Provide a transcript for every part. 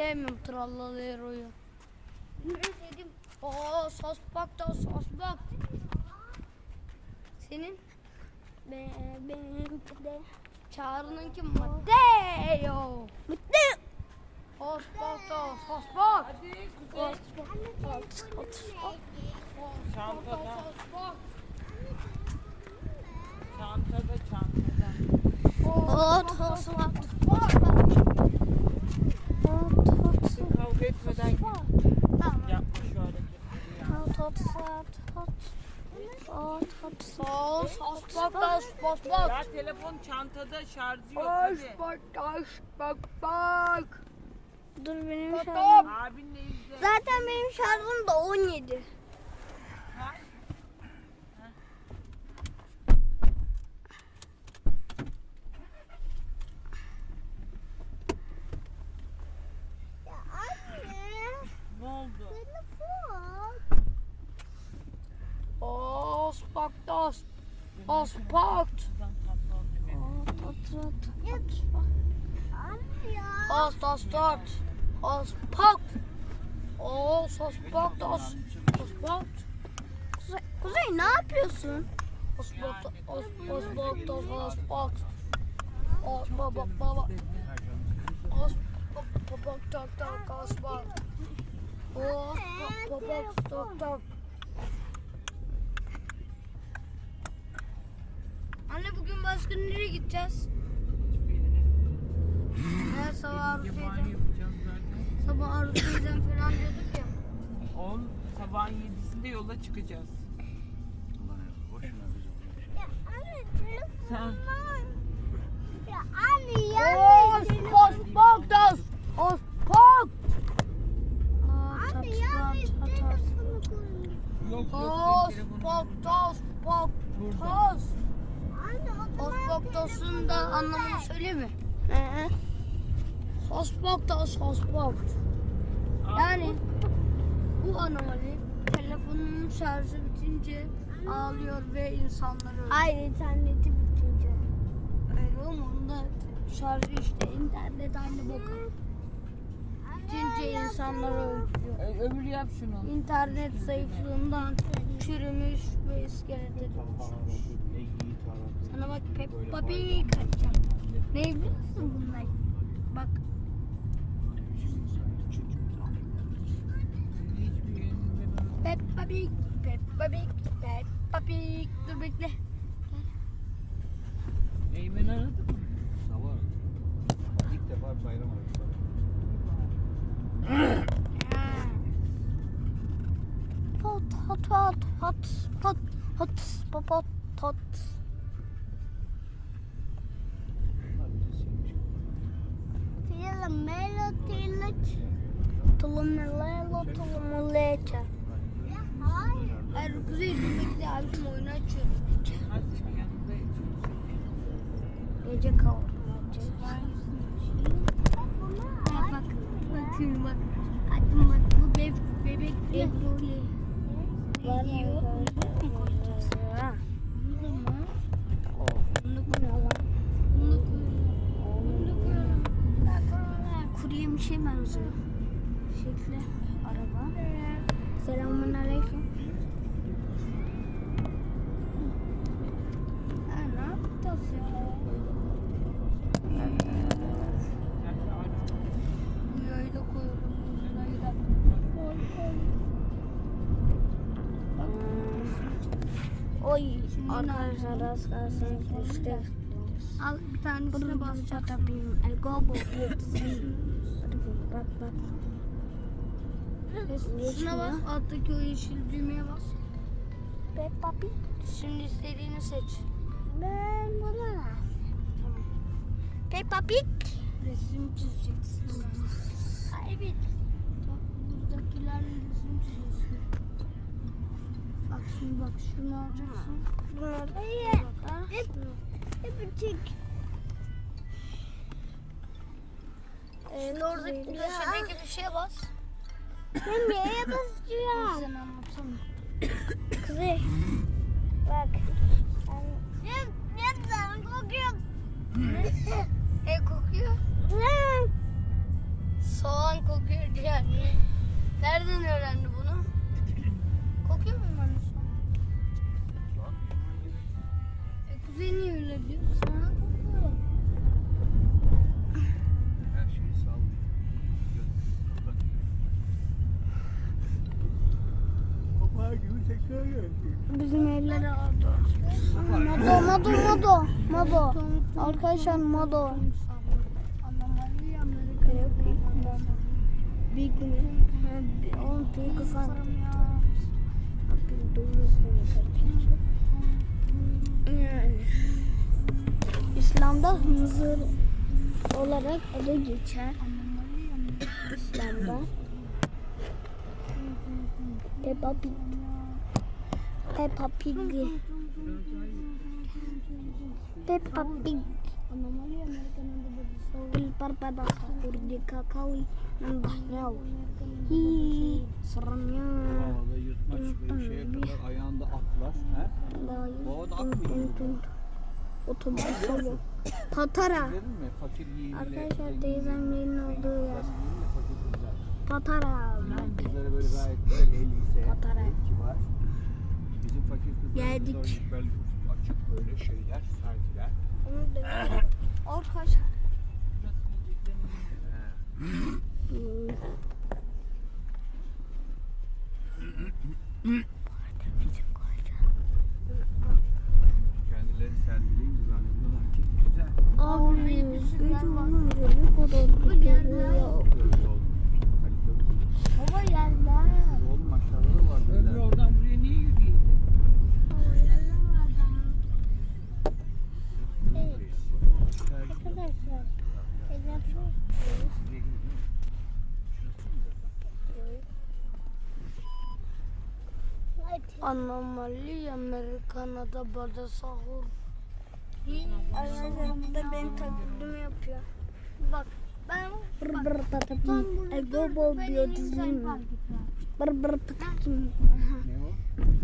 Sevmiyorum trallalayer oyun. Dedim. Aa sas bak da sas bak. Senin? Be, benimki de. Çağrı'nınki Matteo. Matteo. Sas bak da sas bak. Sas bak. Sas bak. Çantada. Çantada çantada. Oh, toz var. Bak. Hot hot Kavga etmeden Tamam. yapma şu hareketleri ya. Hot hot hot hot. Hot hot Sos bak da sos bak. Ya telefon çantada şarjı yok hadi. bak sos bak bak. Dur benim Bak, şarjım. Abinle izle. Zaten benim şarjım da 17. Ha? Als paard. Als dat start. Als paard. Als als paard. Als als paard. Kuzey ne yapıyorsun? Als paard. Als als paard. Als als paard. Als baba baba. Als baba tak tak. Als paard. Als baba tak tak. Buradan başka nereye gideceğiz? Her sabah Avrupa'ya Sabah Avrupa'ya falan diyorduk ya. 10 sabahın 7'sinde yola çıkacağız. Sen. Os pok das. Os pok. Anne yanlış telefonu koymuş. Yok yok. Os pok das pok. Os. Osboktosun da anlamını söyle mi? Hı. Osboktos, osbokt. Yani bu anomali telefonun şarjı bitince ağlıyor ve insanları öldürüyor. Hayır interneti bitince. Hayır oğlum onun da şarjı işte internet aynı boka. Bitince insanları öldürüyor. Ö- Öbür yap şunu. İnternet zayıflığından çürümüş ve iskelete dönüşmüş. Sana bak Peppa Pig açacağım. Ne biliyor musun bunlar? Bak. Peppa Pig, Peppa Pig, Peppa Pig. Dur bekle. Eymen aradı mı? Sabah ilk defa bayram arası. Hot hot hot hot hot hot hot hot. Tila melo tila Tulumelelo tulumeleçe. Hayır Kuzey bekle abim oyunu açıyor. Hadi yanındayım. Gece kavurma yapacağız. Bak bak. Bakıyorum bak. Hadi bak bu beb bebek Ebru'li. Kuru yemişe benziyor. Şekli araba. Selamun aleyküm. Ha, ne yapacağız ya? Bu yayı da koyalım. Bu yayı da. Koy koy. Oy arkadaşlar az kalsın işte. Al bir tanesine. Patapim el gobo. Bak bak. Şuna bas. Alttaki o yeşil düğmeye bas. Peppa Pig. Şimdi istediğini seç. Ben buna Tamam. Peppa Pig. Resim çizeceksin. Ay. Bak buradakilerle resim çiziyorsun. Bak şimdi bak şunu alacaksın. Bak ha. Hep. Şimdi oradaki köşedeki bir şeye bas. Ben neye basacağım? Sen anlatsana. Kuzey. Bak. Ne, ne zaman kokuyor? Ne kokuyor? Ne? Soğan kokuyor. Yani nereden öğrendi bunu? Niye öyle diyor? Sana kokuyor. Her şeyi sallıyor. Kapağı gibi tekrar geldi. Bizim evlere aldı. Modo, modo, modo. Modo. Arkadaşlar modo. Big mi? On peki falan. Yani. İslam'da hınzır olarak adı geçer. İslam'da. Peppa Pig. Peppa Pig. Peppa Pig. Pelipar pada sahur dikakali nambahnya. Hi, seremnya. Havada yırtmaç böyle şeye kadar ayağında atlar. He? Boğada at mı yiyor? Otobüs yolu. Patara. Arkadaşlar teyzemlerin olduğu yer. Patara. Patara. Geldik. böyle şeyler, sergiler. Onu da Kendileri sergileyince zannediyorlar ki güzel. Abi olunca ne kadar kötü oluyor. Böyle oldu. Kalite bu. Baba yerler. Oğlum aşağıda da var Ömrü böyle. oradan buraya niye yürüyordu? Arkadaşlar. Teyzem şu. Anomali Amerikana'da bada sahur. Arkadaşlar bu da benim taklidimi yapıyor. Bak ben Bır bır patatim. Ego bol biyotizm. Bır bır patatim.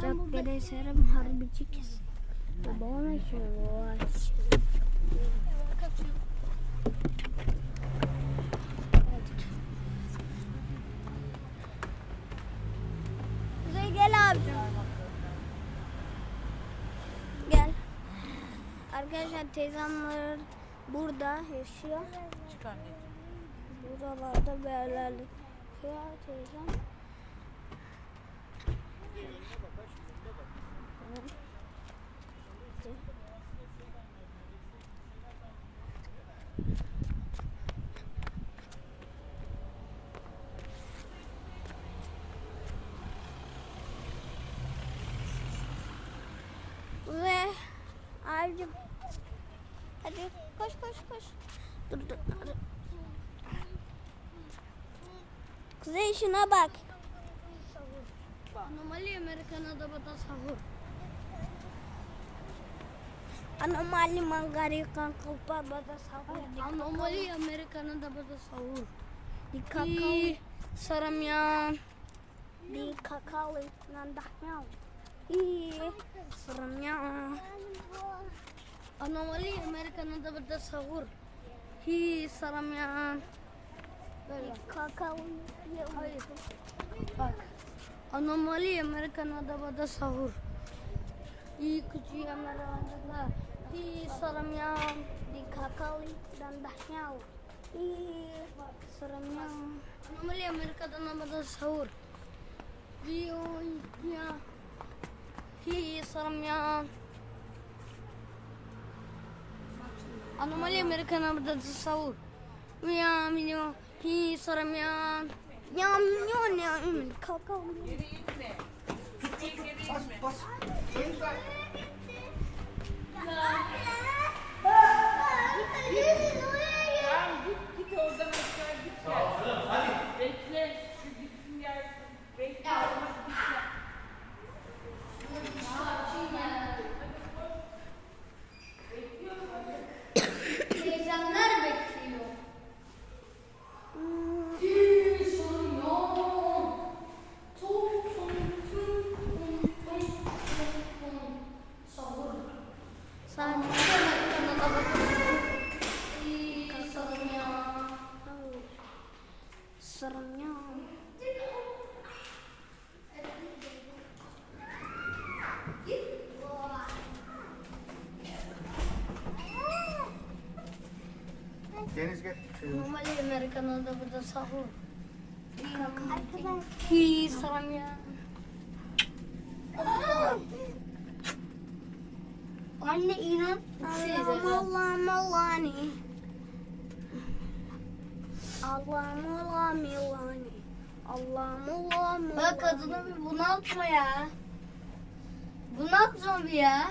Çok bere serim harbici kes. Babama şöyle. Kuzey gel abi. Gel. Arkadaşlar teyzemler burada yaşıyor. Çık anneciğim. Buralarda bir yerlerde. Ya teyzem. Ve abicim hadi koş koş. Dur dur. dur. Kuzey şuna bak. Anomali Amerikana'da bada sahur. Anomali mangarikan kalpa bada sahur. Anomali Amerikana'da bada sahur. Di kakao. Di saramyan. Di kakao nandahnya. Ih, seremnya. Anomali Amerikana'da bada sahur. Hi saramyan. Böyle. Kakao. Hayır. Bak. Anomali Amerikana'da bada sahur. İyi küçüğü Amerikana'da. Hi saramyan. Di kakao nandahnya. Ih, seremnya. Anomali Amerika'da bada sahur. Hi ya. Hi saramyan. Anomali Amerikana'da bada sahur. Ya milyon. Hi saramyan. Nyam nyam nyam. Kakao. Git oradan aşağı git gel. Bekle. Şu gitsin gelsin. Bekle. Teyzemler bekliyor. Bir sorun yok. Tum tum tum tum tum tum tum. Sahur. Sen Anomali Deniz gel. Şey, Normal Amerikan'da da burada sahur. Hi salam ya. Anne inan. Allah'ım Allah'ım Allah'ım. Allah'ım Allah'ım Allah'ım. Allah'ım Allah'ım Bak kadını bir bunaltma ya. Bunaltma bir ya.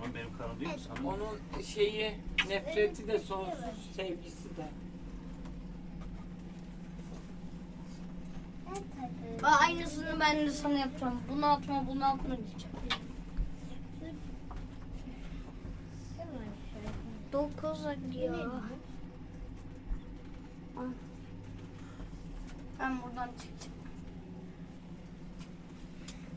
Oğlum benim karım değil mi sana? Onun şeyi, nefreti de sonsuz, sevgisi Bak aynısını ben de sana yapacağım. Bunaltma bunaltma diyeceğim. Dokuz gidiyor. Ben buradan çıkacağım.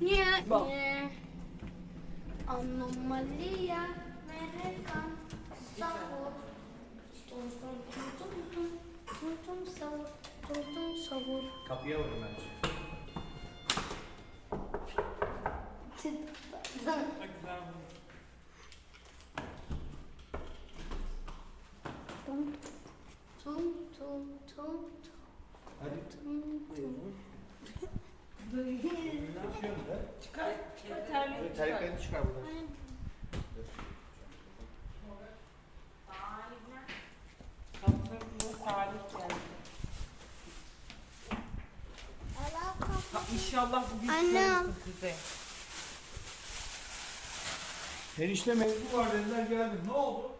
Niye? Bak. Niye? Anomaliya Amerikan sahur. Tum tum tum tum tum. Tum tum sahur. Tum tum sahur. Kapıya vurun bence. Çok güzel bu. Tum tum tum tum. Hadi. Çıkar, terlik çıkar. Terliklerini çıkar buradan. Kaptanımız İnşallah bugün Anne. çıkarırsın Kuzey. Enişte mevzu var dediler geldim. Ne oldu?